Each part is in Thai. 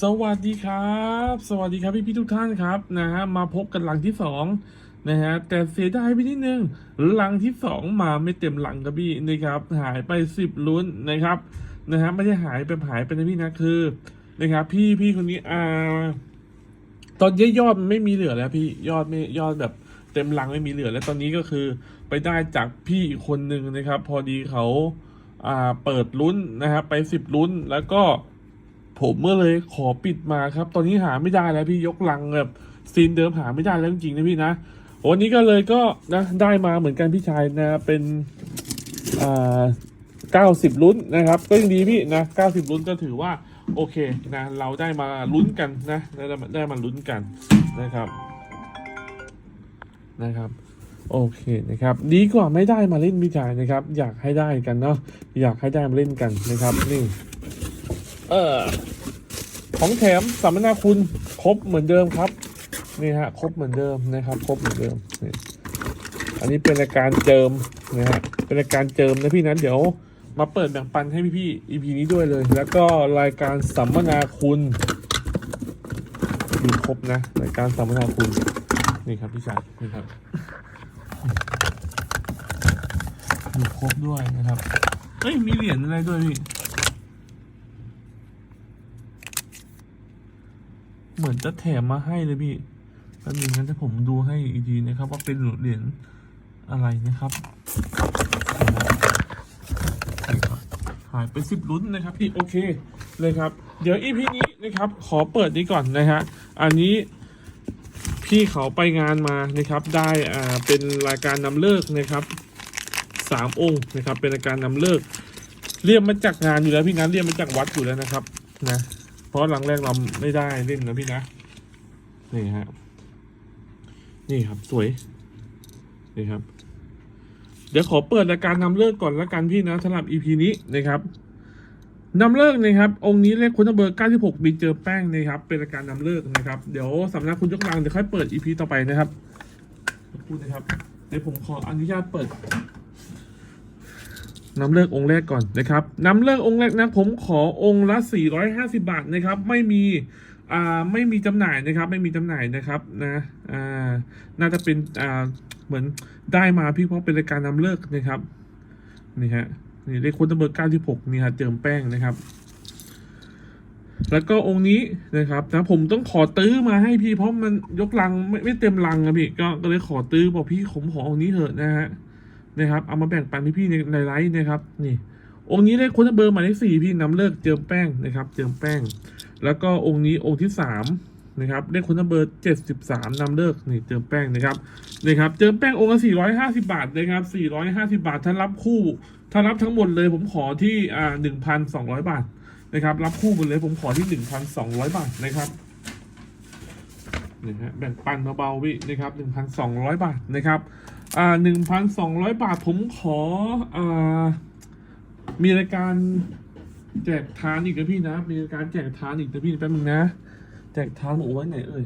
สวัสดีครับ สวัสดีครับพี่พี่ๆทุกท่านครับนะฮะมาพบกันหลังที่สองนะฮะแต่เสียดายไปนิดนึงหลังที่สองมาไม่เต็มหลังครับพี่นะครับ หายไปสิบลุ้นนะครับนะฮะไม่ได้หายไปหายไปนะพี่นะคือนะครับพี่พี่คนนี้อ่าตอนนี้ยอดไม่มีเหลือแล้วพี่ยอดไม่ยอดแบบเต็มหลังไม่มีเหลือแล้วตอนนี้ก็คือไปได้จากพี่อีกคนหนึ่งนะครับ พอดีเขาอ่าเปิดลุ้นนะครับไปสิบลุ้นแล้วก็ ผมเมื่อเลยขอปิดมาครับ ตอนนี้หาไม่ได้แล้วพี่ยกลังแบบซีนเดิมหาไม่ได้แล้วจริงๆนะพี่นะวันนี้ก็เลยก็นะได้มาเหมือนกันพี่ชายนะเป็นอ่าเก้าสิบลุ้นนะครับ ก็ยังดีพี่นะเก้าสิบลุ้นก็ถือว่าโอเคนะเราได้มาลุ้นกันนะได้มาได้มาลุ้นกันนะครับนะครับโอเคนะครับดีกว่าไม่ได้มาเล่นพี่ชายนะครับ อยากให้ได้กันเนาะอยากให้ได้มาเล่นกันนะครับนี่ เออของแถมสัมมนาคุณครบเหมือนเดิมครับนี่ฮะครบเหมือนเดิมนะครับครบเหมือนเดิมนี่อันนี้เป็นรายการเจิมนะฮะเป็นรายการเจิมนะพี่นั้นเดี๋ยวมาเปิดแบ่งปันให้พี่ๆ EP นี้ด้วยเลย แล้วก็รายการสัมมนาคุณมีครบนะรายการสัมมนาคุณนี่ครับพี่ชายนี่ครับมีครบด้วยนะครับเฮ้ยมีเหรียญอะไรด้วยพี่ เหมือนจะแถมมาให้เลยพี่แป๊บนึงงั้นถ้าผมดูให้อีกทีนะครับ ว่าเป็นเหรียญอะไรนะครับ หายไปสิบลุ้นนะครับพี่โอเคเลยครับ เดี๋ยวอีพีนี้นะครับ ขอเปิดนี้ก่อนนะฮะอันนี้พี่เขาไปงานมานะครับ ได้อ่าเป็นรายการนำเลิกนะครับสามองค์นะครับ เป็นรายการนำเลิกเรียกมาจากงานอยู่แล้วพี่งานเรียกมาจากวัดอยู่แล้วนะครับนะ เพราะหลังแรกเราไม่ได้เล่นนะพี่นะ นี่ฮะ นี่ครับสวย นี่ครับ เดี๋ยวขอเปิดรายการนำเลิกก่อนละกันพี่นะสำหรับ EP นี้นะครับนำเลิกนะครับ องค์นี้เลขคุณเบอร์ 96บินเจอแป้งนะครับ เป็นรายการนำเลิกนะครับ เดี๋ยวสำนักคุณยกลังเดี๋ยวค่อยเปิด EP ต่อไปนะครับพูดนะครับ เดี๋ยวผมขออนุญาตเปิด นำเลิกองค์แรกก่อนนะครับนำเลิกองค์แรกนะผมขอองค์ละ 450 บาทนะครับ ไม่มีอ่าไม่มีจำหน่ายนะครับ ไม่มีจำหน่ายนะครับนะอ่าน่าจะเป็นอ่าเหมือนได้มาพี่เพราะเป็นรายการนำเลิกนะครับนี่ฮะนี่เลขคุณตำเบอร์96นี่ฮะเจิมแป้งนะครับ แล้วก็องค์นี้นะครับนะผมต้องขอตื้อมาให้พี่เพราะมันยกลังไม่ไม่เต็มลังอะพี่ก็ก็เลยขอตื้อบอกพี่ผมขอองค์นี้เถอะนะฮะ นะครับเอามาแบ่งปันพี่ๆในในไลฟ์นะครับนี่องค์นี้เลขคุณเบอร์หมายเลขสี่พี่นำเลิกเจิมแป้งนะครับ เจิมแป้ง แล้วก็องค์นี้องค์ที่สามนะครับเลขคุณเบอร์เจ็ดสิบสามนำเลิกนี่เจิมแป้งนะครับนี่ครับเจิมแป้งองค์ละสี่ร้อยห้าสิบาทนะครับสี่ร้อยห้าสิบาทถ้านรับคู่ถ้ารับทั้งหมดเลยผมขอที่อ่าหนึ่งพันสองร้อยบาทนะครับ รับคู่หมดเลยผมขอที่หนึ่งพันสองร้อยบาทนะครับนี่ฮะแบ่งปันเบาๆพี่นะครับหนึ่งพันสองร้อยบาทนะครับ อ่าหนึ่งพันสองร้อยบาทผมขออ่ามีรายการแจกทานอีกนะพี่นะ มีรายการแจกทานอีกนะพี่แป๊บนึงนะ แจกทานโอ้ไว้ไหนเอ่ย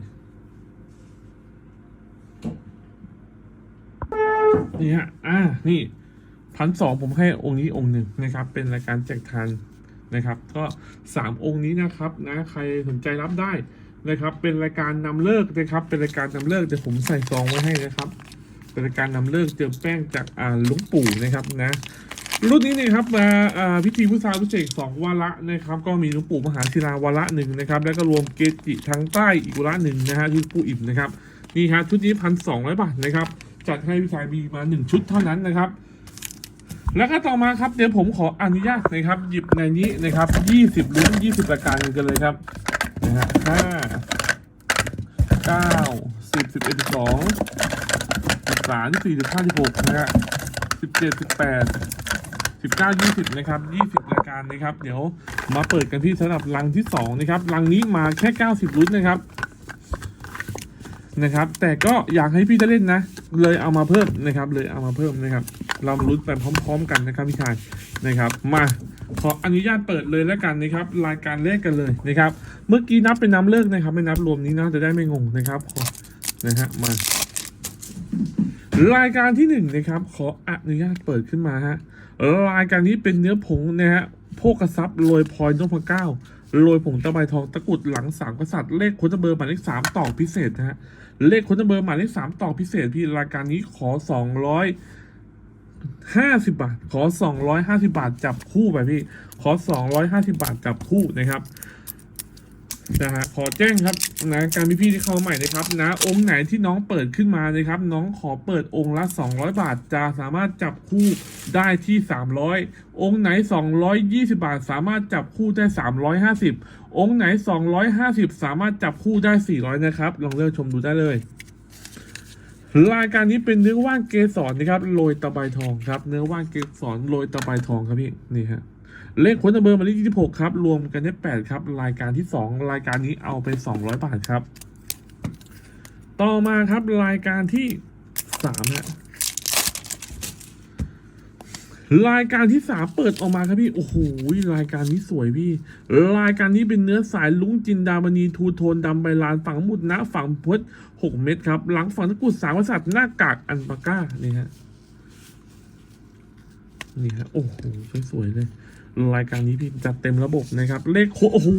นี่ฮะอ่า นี่พันสองผมให้องค์นี้องค์หนึ่งนะครับ เป็นรายการแจกทานนะครับ ก็สามองค์นี้นะครับนะใครสนใจรับได้นะครับ เป็นรายการนำเลิกนะครับ เป็นรายการนำเลิกเดี๋ยวผมใส่ซองไว้ให้นะครับ เป็นการนำเลิกเจิมแป้งจากอ่าหลุงปู่นะครับนะรุ่นนี้นี่ยครับมาพิธีพุทธาพิเศษกสองวาระนะครับ ก็มีหลวงปู่มหาศิลาวาระหนึ่งนะครับ แล้วก็รวมเกจิทางใต้อีกวาระหนึ่งนะฮะที่ปู่อิ่มนะครับนี่ครับชุดนี้พันสองร้อยบาทนะครับ จัดให้พี่ชายมีมาหนึ่งชุดเท่านั้นนะครับ แล้วก็ต่อมาครับเดี๋ยวผมขออนุญาตนะครับ หยิบในนี้นะครับยี่สิบลุ้นยี่สิบรายการกันเลยครับนะฮะห้าเก้าสิบสิบเอ็ดสอง บสามสี่สิบห้าสิบหกนะฮะสิบเจ็ดสิบแปดสิบเก้ายี่สิบนะครับยี่สิบรายการนะครับ เดี๋ยวมาเปิดกันที่สำหรับรังที่สองนะครับรังนี้มาแค่เก้าสิบลุ้นนะครับนะครับ แต่ก็อยากให้พี่ได้เล่นนะ เลยเอามาเพิ่มนะครับ เลยเอามาเพิ่มนะครับ เรามาลุ้นไปพร้อม ๆ กันนะครับพี่ชายนะครับ มาขออนุญาตเปิดเลยแล้วกันนะครับ รายการแรกกันเลยนะครับ เมื่อกี้นับเป็นน้ำเลิกนะครับ ไม่นับรวมนี้นะจะได้ไม่งงนะครับนะฮะมา รายการที่หนึ่งนะครับ ขออนุญาตเปิดขึ้นมาฮะรายการนี้เป็นเนื้อผงนะฮะโภกทรัพย์โรยพลอยนพเก้าโรยผงตะไบทองตะกุดหลังสามกษัตริย์เลขโค้ดเบอร์หมายเลขสามต่อพิเศษนะฮะเลขโค้ดเบอร์หมายเลขสามต่อพิเศษพี่รายการนี้ขอสองร้อยห้าสิบาท ขอสองร้อยห้าสิบาทจับคู่ไปพี่ ขอสองร้อยห้าสิบาทจับคู่นะครับ นะฮะขอแจ้งครับนะการพี่พี่ที่เข้ามาใหม่นะครับนะองค์ไหนที่น้องเปิดขึ้นมานะครับ น้องขอเปิดองค์ละ 200 บาท จะสามารถจับคู่ได้ที่ 300 องค์ไหน 220 บาท สามารถจับคู่ได้ 350 องค์ไหน 250 สามารถจับคู่ได้ 400 นะครับ ลองเลือกชมดูได้เลยรายการนี้เป็นเนื้อว่านเกสรนะครับโรยตะไบทองครับ เนื้อว่านเกสรโรยตะไบทองครับพี่นี่ฮะ เลขค้นเบอร์หมายเลขที่26 ครับ รวมกันได้8ครับ รายการที่ 2 รายการนี้เอาไป 200 บาทครับ ต่อมาครับรายการที่3ฮะรายการที่3เปิดออกมาครับพี่ โอ้โหรายการนี้สวยพี่ รายการนี้เป็นเนื้อสายลุงจินดามณีทูโทนดำใบลานฝังมุดนะฝังพด6เม็ดครับ หลังฝังตะกุดสามกษัตริย์หน้ากากอันปาก้านี่ฮะนี่ฮะโอ้โหสวยๆเลย รายการนี้พี่จัดเต็มระบบนะครับ เลขโค้โอ้โห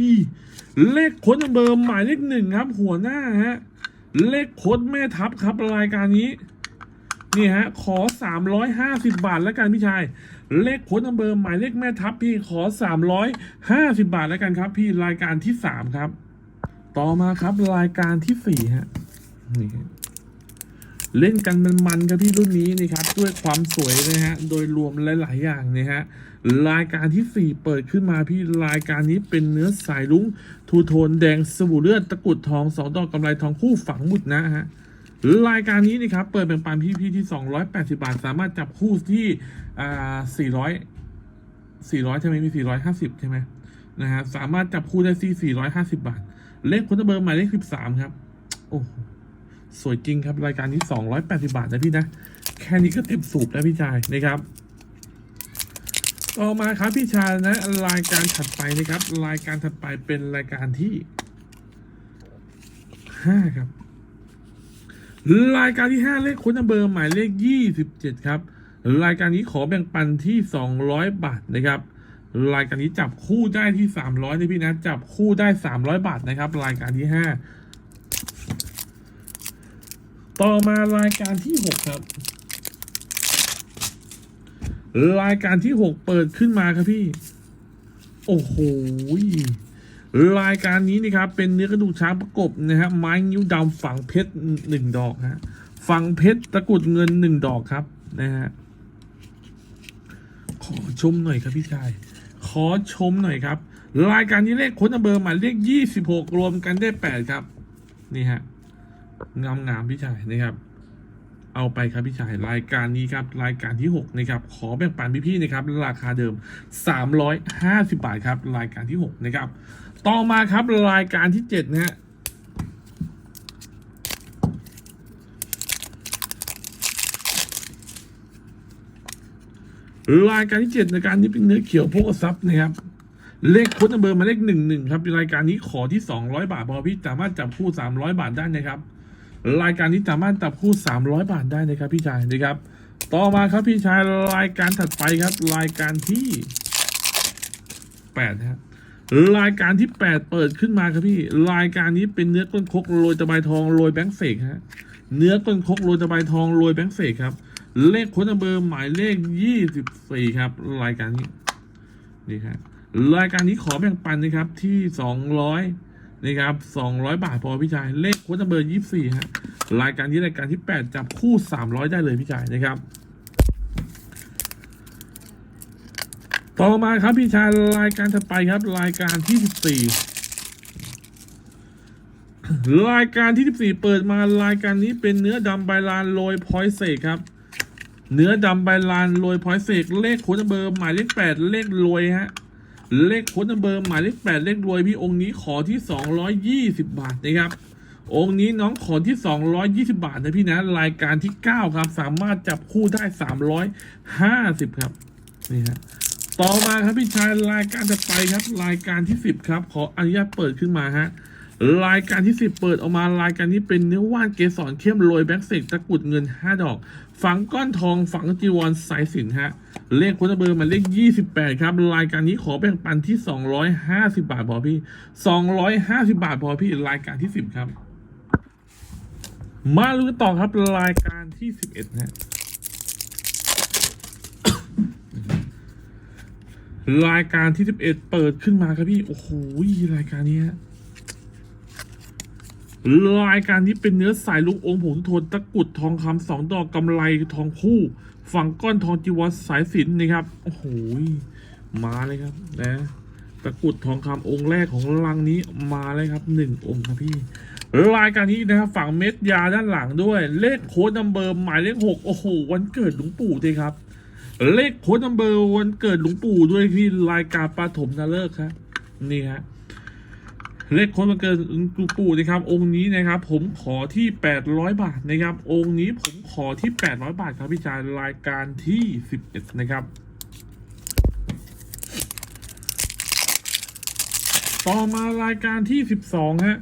ยเลขโค้ดเบอร์หมายเลขหนึ่งครับ หัวหน้าฮะเลขโค้ดแม่ทัพครับรายการนี้นี่ฮะขอสามร้อยห้าสิบบาทแล้วกันพี่ชาย เลขโค้ดเบอร์หมายเลขแม่ทัพพี่ขอสามร้อยห้าสิบบาทแล้วกันครับ พี่รายการที่สามครับ ต่อมาครับรายการที่สี่ฮะนี่เล่นกันมันๆครับพี่รุ่นนี้นี่ครับ ด้วยความสวยนะฮะ โดยรวมหลาย ๆ อย่างนะฮะ รายการที่ 4 เปิดขึ้นมาพี่รายการนี้เป็นเนื้อสายลุ้งทูโทนแดงสบู่เลือดตะกุดทองสองดอกกำไรทองคู่ฝังหมุดนะฮะรายการนี้นี่ครับเปิดแบ่งปันพี่ๆที่ 280 บาท สามารถจับคู่ที่อ่า400 400 ใช่ไหมมี 450 ใช่ไหมนะฮะสามารถจับคู่ได้ที่450 บาท เลขคนเบอร์หมายเลข 13 ครับ โอ้สวยจริงครับรายการนี้ 280 บาทนะพี่นะ แค่นี้ก็เต็มสูบแล้วพี่ชายนะครับ ต่อมาครับพี่ชานะรายการถัดไปนะครับ รายการถัดไปเป็นรายการที่5ครับ รายการที่5เลขค้นเบอร์หมายเลข27ครับ รายการนี้ขอแบ่งปันที่200บาทนะครับ รายการนี้จับคู่ได้ที่300นะพี่นะจับคู่ได้300บาทนะครับ รายการที่5ต่อมารายการที่6ครับ รายการที่6เปิดขึ้นมาครับพี่ โอ้โหรายการนี้นี่ครับ เป็นเนื้อกระดูกช้างประกบนะฮะไม้นิ้วดำฝังเพชรหนึ่งดอกฮะฝังเพชรตะกุดเงินหนึ่งดอกครับนะฮะขอชมหน่อยครับพี่ชาย ขอชมหน่อยครับ รายการนี้เลขค้นเบอร์หมายเลขยี่สิบหกรวมกันได้แปดครับ นี่ฮะงามงามๆพี่ชายนะครับ เอาไปครับพี่ชายรายการนี้ครับรายการที่หกนะครับ ขอแบ่งปันพี่ๆนะครับราคาเดิมสามร้อยห้าสิบาทครับรายการที่หกนะครับ ต่อมาครับรายการที่เจ็ดนะฮะรายการที่เจ็ดในการนี้เป็นเนื้อเขียวโพกทรัพย์นะครับเลขค้ดเบอร์มาเลขหนึ่งหนึ่งครับรายการนี้ขอที่สองร้อยบาทพอพี่สามารถจับคู่สามร้อยบาทได้นะครับ รายการนี้สามารถจับคู่สามร้อยบาทได้นะครับพี่ชายนะครับ ต่อมาครับพี่ชายรายการถัดไปครับ รายการที่แปดครับรายการที่แปดเปิดขึ้นมาครับพี่ รายการนี้เป็นเนื้อต้นคกโรยตะไบทองโรยแบงค์เฟกฮะเนื้อต้นคกโรยตะไบทองโรยแบงค์เฟกครับ เลขค้ดเบอร์หมายเลขยี่สิบสี่ครับ รายการนี้นี่ครับรายการนี้ขอแบ่งปันนะครับที่สองร้อย นะครับสองร้อยบาทพอพี่ชายเลขโค้ดเบอร์ยี่สี่ฮะรายการนี้รายการที่แปดจับคู่สามร้อยได้เลยพี่ชายนะครับต่อมาครับพี่ชายรายการถัดไปครับ รายการที่สิบสี่รายการที่สิบสี่เปิดมารายการนี้เป็นเนื้อดำใบลานโรยพอยเซกครับ เนื้อดำใบลานโรยพอยเซกเลขโค้ดเบอร์หมายเลขแปดเลขรวยฮะ เลขโค้ดเบอร์หมายเลขแปดเลขรวยพี่องค์นี้ขอที่สองร้อยยี่สิบบาทนะครับ องค์นี้น้องขอที่สองร้อยยี่สิบาทนะพี่นะรายการที่เก้าครับสามารถจับคู่ได้สามร้อยห้าสิบครับนี่ฮะต่อมาครับพี่ชายรายการจะไปครับ รายการที่สิบครับ ขออนุญาตเปิดขึ้นมาฮะรายการที่สิบเปิดออกมารายการนี้เป็นเนื้อว่านเกสรเข้มโรยแบ็กเซกตะกุดเงินห้าดอก ฝังก้อนทองฝังจีวรสายสินฮะ เลขโค้ดเบอร์มายเลขยี่สิบแปดครับ รายการนี้ขอแบ่งปันที่สองร้อยห้าสิบาทพอพี่สองร้อยห้าสิบาทพอพี่ รายการที่สิบครับ มาลุ้นต่อครับรายการที่สิบเอ็ดนะ รายการที่สิบเอ็ดเปิดขึ้นมาครับพี่ โอ้โห รายการนี้ฮะรายการนี้เป็นเนื้อสายลูกองค์ผงโทนตะกุดทองคำสองดอกกำไรทองคู่ ฝั่งก้อนทองจีวรสายสินนะครับ โอ้โห มาเลยครับนะตะกุดทองคำองค์แรกของลังนี้มาเลยครับหนึ่งองค์ครับพี่รายการนี้นะครับฝั่งเม็ดยาด้านหลังด้วย เลขโค้ดนัมเบอร์หมายเลขหกโอ้โห วันเกิดหลวงปู่ด้วยครับ เลขโค้ดนัมเบอร์วันเกิดหลวงปู่ด้วยที่รายการปฐมนาเลิกครับนี่ฮะ เลขค้ดวันเกิดหลวงปู่นะครับ องค์นี้นะครับ ผมขอที่แปดร้อยบาทนะครับ องค์นี้ผมขอที่แปดร้อยบาทครับพี่ชายรายการที่สิบเอ็ดนะครับ ต่อมารายการที่สิบสองฮะ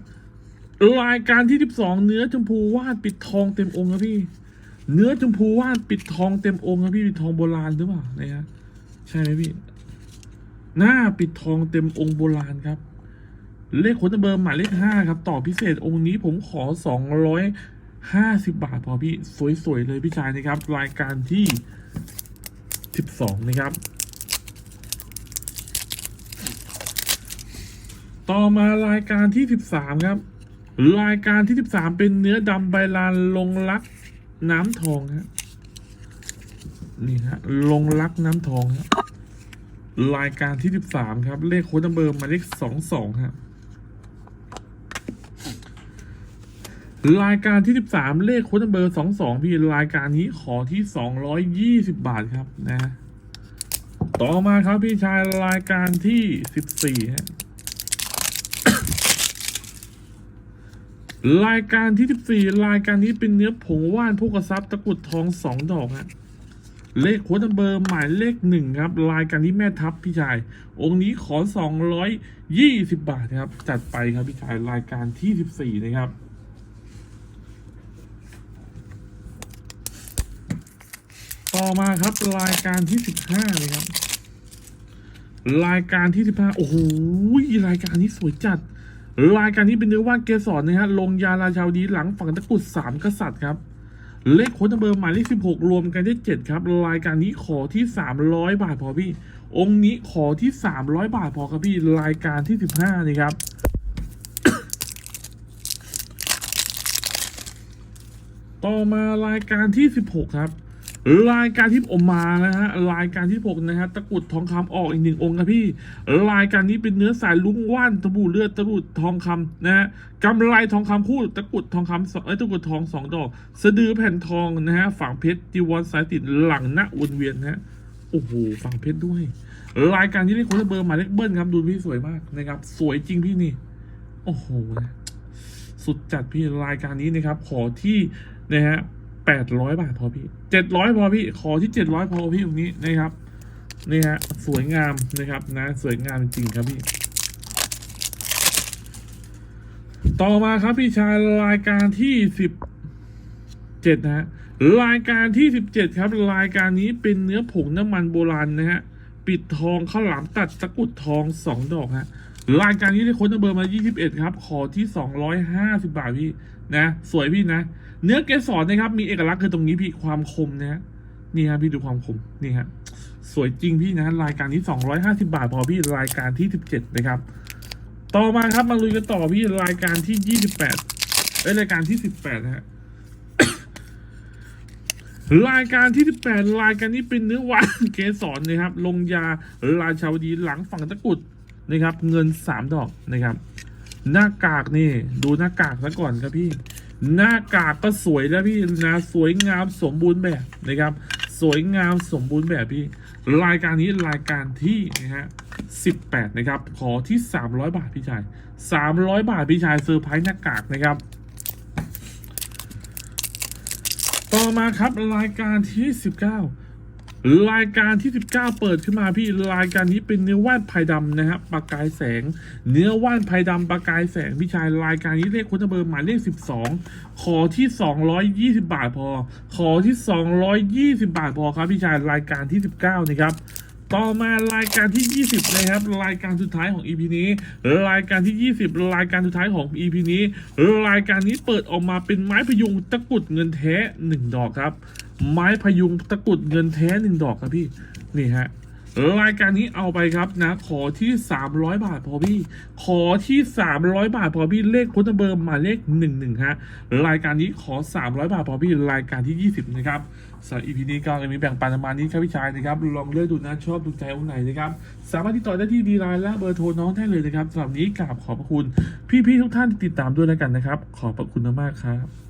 รายการที่สิบสองเนื้อชมพูวาดปิดทองเต็มองค์ครับพี่ เนื้อชมพูวาดปิดทองเต็มองค์ครับพี่ปิดทองโบราณหรือเปล่านะฮะใช่ไหมพี่ หน้าปิดทองเต็มองค์โบราณครับ เลขขนเบอร์หมายเลขห้าครับ ต่อพิเศษองค์นี้ผมขอสองร้อยห้าสิบบาทพอพี่ สวย ๆ เลยพี่ชายนะครับ รายการที่สิบสองนะครับ ต่อมารายการที่สิบสามครับ รายการที่สิบสามเป็นเนื้อดำใบลานลงรักน้ำทองฮะนี่ฮะลงรักน้ำทองฮะรายการที่สิบสามครับ เลขโค้ดนัมเบอร์มาเลขสองสองฮะ รายการที่สิบสามเลขโค้ดนัมเบอร์สองสองพี่รายการนี้ขอที่สองร้อยยี่สิบบาทครับนะ ต่อมาครับพี่ชายรายการที่สิบสี่ฮะรายการที่ 14 รายการนี้เป็นเนื้อผงว่านพวกกระซับตะกุดทองสองดอกฮะเลขโค้ดนัมเบอร์หมายเลขหนึ่งครับ รายการนี้แม่ทัพพี่ชาย องค์นี้ขอ 220 บาทนะครับ จัดไปครับพี่ชายรายการที่ 14 นะครับ ต่อมาครับรายการที่15เลยครับ รายการที่15โอ้โหรายการนี้สวยจัด รายการนี้เป็นเนื้อว่านเกสรนะฮะลงยาราชาวดีหลังฝั่งตะกุดสามกษัตริย์ครับ เลขโค้ดเบอร์หมายเลขสิบหกรวมกันได้เจ็ดครับ รายการนี้ขอที่สามร้อยบาทพอพี่ องค์นี้ขอที่สามร้อยบาทพอครับพี่รายการที่สิบห้านี่ครับต่อมารายการที่สิบหกครับ รายการที่ผมมานะฮะรายการที่หกนะฮะตะกุดทองคำออกอีกหนึ่งองค์ครับพี่รายการนี้เป็นเนื้อสายลุ้งว่านตะบูเลือดตะบูทองคำนะฮะกำไรทองคำคู่ตะกุดทองคำสองเอ้ตะกุดทองสองดอก สะดือแผ่นทองนะฮะฝั่งเพชรจีวรสายติดหลังหน้าวนเวียนนะฮะโอ้โหฝั่งเพชรด้วย รายการที่ได้โค้ดเบอร์หมายเลขเบิ้ลครับดูพี่สวยมากนะครับ สวยจริงพี่นี่ โอ้โหสุดจัดพี่รายการนี้นะครับ ขอที่นะฮะ แปดร้อยบาทพอพี่เจ็ดร้อยพอพี่ขอที่เจ็ดร้อยพอพี่ตรงนี้นะครับนี่ฮะสวยงามนะครับนะสวยงามจริงครับพี่ ต่อมาครับพี่ชายรายการที่สิบเจ็ดนะฮะรายการที่สิบเจ็ดครับ รายการนี้เป็นเนื้อผงน้ำมันโบราณนะฮะปิดทองข้าวหลามตัดตะกุดทองสองดอกฮะ รายการนี้ได้ค้นนัมเบอร์มา 21 ครับ ขอที่ 250 บาทพี่นะ สวยพี่นะ เนื้อเกสรนะครับ มีเอกลักษณ์คือตรงนี้พี่ความคมนะฮะนี่ฮะพี่ดูความคมนี่ฮะสวยจริงพี่นะรายการนี้ 250 บาทพอพี่รายการที่ 17 นะครับ ต่อมาครับมาลุยกันต่อพี่รายการที่ 28เอ้ยรายการที่ 18นะฮะรายการที่ 18 รายการนี้เป็นเนื้อหวานเกสรนะครับ ลงยาราชาวดีหลังฝั่งตะกุด นะครับ เงิน 3 ดอกนะครับ หน้ากากนี่ ดูหน้ากากซะก่อนครับพี่ หน้ากากก็สวยแล้วพี่นะสวยงามสมบูรณ์แบบนะครับ สวยงามสมบูรณ์แบบพี่ รายการนี้รายการที่นะฮะ18 นะครับ ขอที่ 300 บาทพี่ชาย 300 บาทพี่ชายเซอร์ไพรส์หน้ากากนะครับ ต่อมาครับรายการที่ 19 รายการที่ 19 เปิดขึ้นมาพี่รายการนี้เป็นเนื้อว่านภายดำนะครับประกายแสง เนื้อว่านภายดำประกายแสงพี่ชายรายการนี้เลขคุณเบอร์หมายเลข 12 ขอที่ 220 บาทพอ ขอที่ 220 บาทพอครับพี่ชายรายการที่ 19นะครับต่อมารายการที่ 20 นะครับ รายการสุดท้ายของ EP นี้ รายการที่ 20 รายการสุดท้ายของ EP นี้ รายการนี้เปิดออกมาเป็นไม้พยุงตะกรุดเงินแท้ 1 ดอกครับ ไม้พยุงตะกรุดเงินแท้1ดอกครับพี่นี่ฮะรายการนี้เอาไปครับนะ ขอที่ 300 บาทพอพี่ ขอที่ 300 บาทพอพี่เลขคุณเบอร์หมายเลข11ฮะรายการนี้ขอ 300 บาทพอพี่รายการที่ 20 นะครับสำหรับ EP นี้ก็จะมีแบ่งปันประมาณนี้ครับพี่ชายนะครับลองเลือกดูนะชอบดูใจองไหนนะครับสามารถติดต่อได้ที่ดีไลน์และเบอร์โทรน้องได้เลยนะครับสำหรับนี้กราบขอบพระคุณ พี่ๆทุกท่านที่ติดตามด้วยแล้วกันนะครับ ขอบพระคุณมากๆครับ